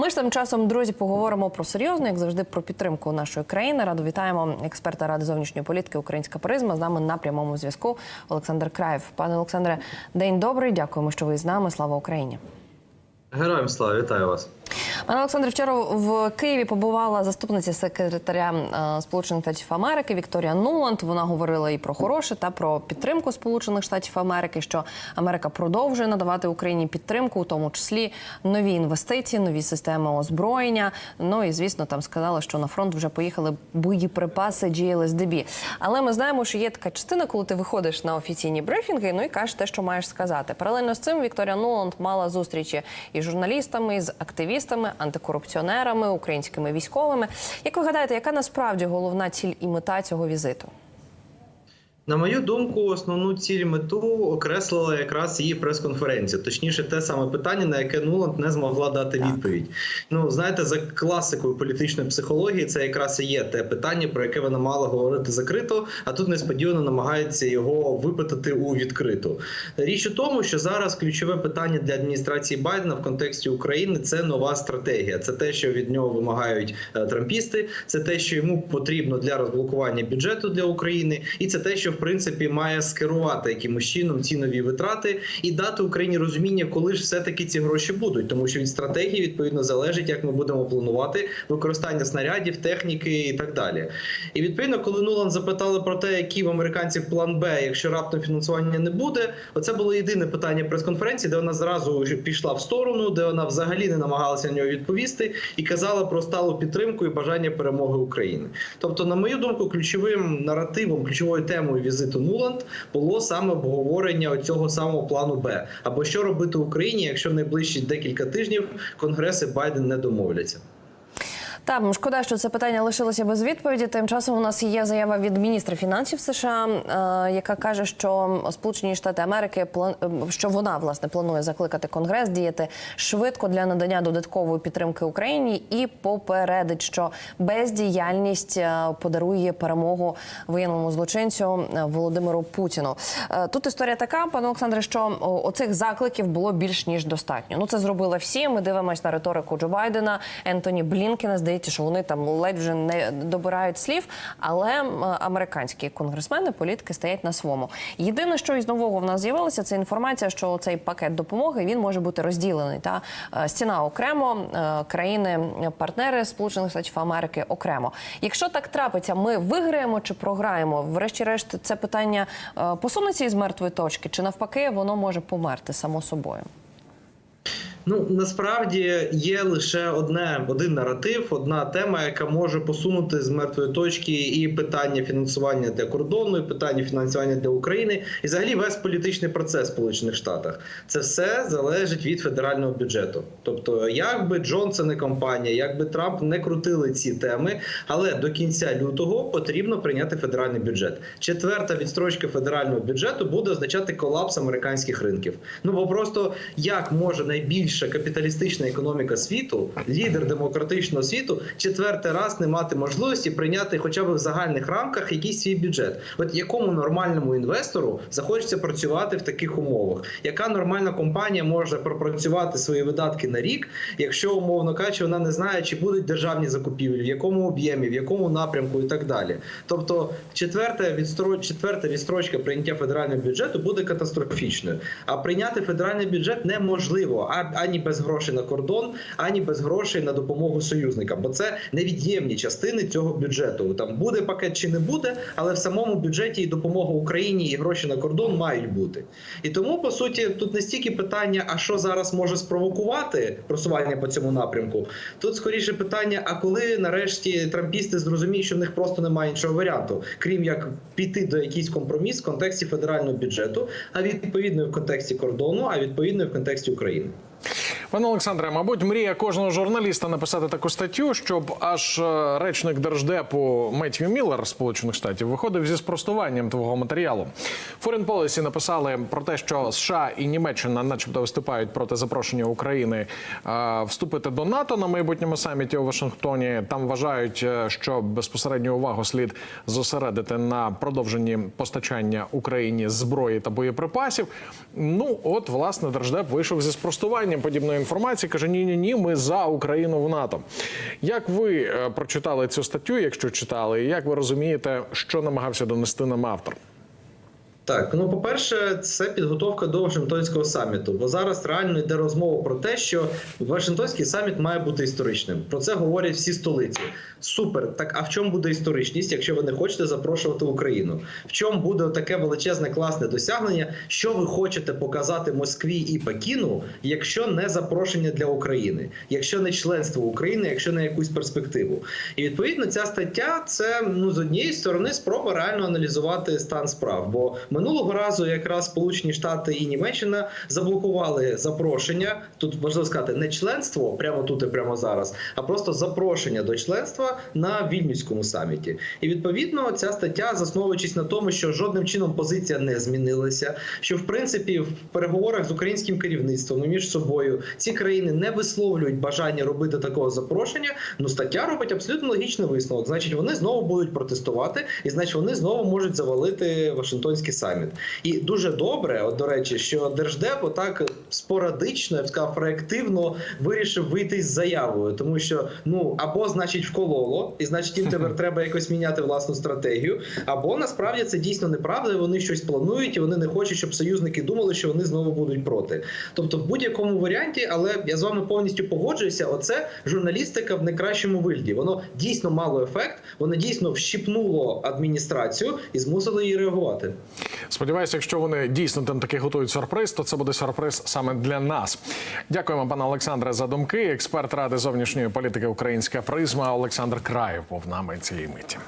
Ми ж тим часом, друзі, поговоримо про серйозну, як завжди, про підтримку нашої країни. Радо вітаємо експерта ради зовнішньої політики Українська призма. З нами на прямому зв'язку Олександр Краєв. Пане Олександре, день добрий. Дякуємо, що ви з нами. Слава Україні. Героям слава, вітаю вас. Пане Олександре, вчора в Києві побувала заступниця секретаря е, Сполучених Штатів Америки Вікторія Нуланд. Вона говорила і про хороше та про підтримку Сполучених Штатів Америки, що Америка продовжує надавати Україні підтримку, у тому числі нові інвестиції, нові системи озброєння. Ну і звісно, там сказали, що на фронт вже поїхали боєприпаси GLSDB. Але ми знаємо, що є така частина, коли ти виходиш на офіційні брифінги, ну і кажеш те, що маєш сказати. Паралельно з цим Вікторія Нуланд мала зустрічі із журналістами, з активістами, антикорупціонерами, українськими військовими. Як ви гадаєте, яка насправді головна ціль і мета цього візиту? На мою думку, основну ціль мету окреслила якраз її прес-конференція. Точніше, те саме питання, на яке Нуланд не змогла дати відповідь. Ну знаєте, за класикою політичної психології, це якраз і є те питання, про яке вона мала говорити закрито, а тут несподівано намагається його випитати у відкриту. Річ у тому, що зараз ключове питання для адміністрації Байдена в контексті України це нова стратегія. Це те, що від нього вимагають е, трампісти, це те, що йому потрібно для розблокування бюджету для України, і це те, що принципі має скерувати якимось чином ці нові витрати і дати Україні розуміння, коли ж все таки ці гроші будуть, тому що від стратегії відповідно залежить, як ми будемо планувати використання снарядів, техніки і так далі. І відповідно, коли Нулан запитали про те, який в американців план Б, якщо раптом фінансування не буде, оце було єдине питання прес-конференції, де вона зразу пішла в сторону, де вона взагалі не намагалася на нього відповісти і казала про сталу підтримку і бажання перемоги України. Тобто, на мою думку, ключовим наративом, ключовою темою візиту Нуланд було саме обговорення цього самого плану Б. Або що робити Україні, якщо в найближчі декілька тижнів конгреси Байден не домовляться. Так, шкода, що це питання лишилося без відповіді. Тим часом у нас є заява від міністра фінансів США, е, яка каже, що Сполучені Штати Америки е, що вона власне планує закликати Конгрес діяти швидко для надання додаткової підтримки Україні і попередить, що бездіяльність е, подарує перемогу воєнному злочинцю Володимиру Путіну. Тут історія така, пане Олександре, що оцих закликів було більш ніж достатньо. Ну це зробили всі. Ми дивимося на риторику Джо Байдена, Ентоні Блінкена. Здається, що вони там ледь вже не добирають слів. Але американські конгресмени, політики стоять на своєму. Єдине, що із нового в нас з'явилося, це інформація, що цей пакет допомоги він може бути розділений. Та е, стіна окремо, е, країни-партнери Сполучених Штатів Америки окремо. Якщо так трапиться, ми виграємо чи програємо. Врешті-решт, це питання е, посунеться із мертвої точки, чи навпаки, воно може померти само собою. Ну насправді є лише одне один наратив, одна тема, яка може посунути з мертвої точки і питання фінансування для кордону, і питання фінансування для України, і взагалі весь політичний процес в Сполучених Штатах. Це все залежить від федерального бюджету. Тобто, як би Джонсон і компанія, як би Трамп не крутили ці теми, але до кінця лютого потрібно прийняти федеральний бюджет. Четверта відстрочка федерального бюджету буде означати колапс американських ринків. Ну бо просто як може найбільша капіталістична економіка світу, лідер демократичного світу, четвертий раз не мати можливості прийняти, хоча б в загальних рамках, якийсь свій бюджет. От якому нормальному інвестору захочеться працювати в таких умовах? Яка нормальна компанія може пропрацювати свої видатки на рік, якщо умовно кажучи, вона не знає, чи будуть державні закупівлі, в якому об'ємі, в якому напрямку і так далі. Тобто, четверта відстро... четверта відстрочка прийняття федерального бюджету буде катастрофічною. А прийняти федеральний бюджет неможливо а- ані без грошей на кордон, ані без грошей на допомогу союзникам, бо це невід'ємні частини цього бюджету. Там буде пакет чи не буде, але в самому бюджеті і допомога Україні і гроші на кордон мають бути. І тому по суті тут не стільки питання, а що зараз може спровокувати просування по цьому напрямку. Тут скоріше питання: а коли нарешті трампісти зрозуміють, що в них просто немає іншого варіанту, крім як піти до якийсь компроміс в контексті федерального бюджету, а відповідно в контексті кордону, а відповідно в контексті України. Пане Олександре, мабуть, мрія кожного журналіста написати таку статтю, щоб аж е, речник держдепу Меттью Міллер Сполучених Штатів виходив зі спростуванням твого матеріалу. Foreign Policy написали про те, що США і Німеччина, начебто, виступають проти запрошення України е, вступити до НАТО на майбутньому саміті у Вашингтоні. Там вважають, е, що безпосередню увагу слід зосередити на продовженні постачання Україні зброї та боєприпасів. Ну, от власне держдеп вийшов зі спростуванням подібної інформації. каже: ні, ні, ні, ми за Україну в НАТО. Як ви е, прочитали цю статтю, якщо читали, і як ви розумієте, що намагався донести нам автор? Так, ну по-перше, це підготовка до Вашингтонського саміту. Бо зараз реально йде розмова про те, що Вашингтонський саміт має бути історичним. Про це говорять всі столиці. Супер. Так а в чому буде історичність, якщо ви не хочете запрошувати Україну? В чому буде таке величезне класне досягнення? Що ви хочете показати Москві і Пекіну, якщо не запрошення для України, якщо не членство України, якщо не якусь перспективу? І відповідно ця стаття це ну з однієї сторони спроба реально аналізувати стан справ. Бо минулого разу якраз Сполучені Штати і Німеччина заблокували запрошення. Тут можна сказати не членство прямо тут і прямо зараз, а просто запрошення до членства на вільнюському саміті. І відповідно ця стаття, засновуючись на тому, що жодним чином позиція не змінилася, що в принципі в переговорах з українським керівництвом між собою ці країни не висловлюють бажання робити такого запрошення. Ну стаття робить абсолютно логічний висновок. Значить, вони знову будуть протестувати, і значить вони знову можуть завалити Вашингтонський саміт. І дуже добре, от до речі, що держдеп отак спорадично, я б сказав, реактивно вирішив вийти з заявою, тому що ну або значить вкололо, і значить їм тепер треба якось міняти власну стратегію, або насправді це дійсно неправда. і Вони щось планують, і вони не хочуть, щоб союзники думали, що вони знову будуть проти. Тобто, в будь-якому варіанті, але я з вами повністю погоджуюся. Оце журналістика в найкращому вигляді. Воно дійсно мало ефект, воно дійсно вщипнуло адміністрацію і змусило її реагувати. Сподіваюся, якщо вони дійсно там таки готують сюрприз, то це буде сюрприз саме для нас. Дякуємо, пане Олександре, за думки. Експерт ради зовнішньої політики Українська призма Олександр Краєв був нами цієї миті.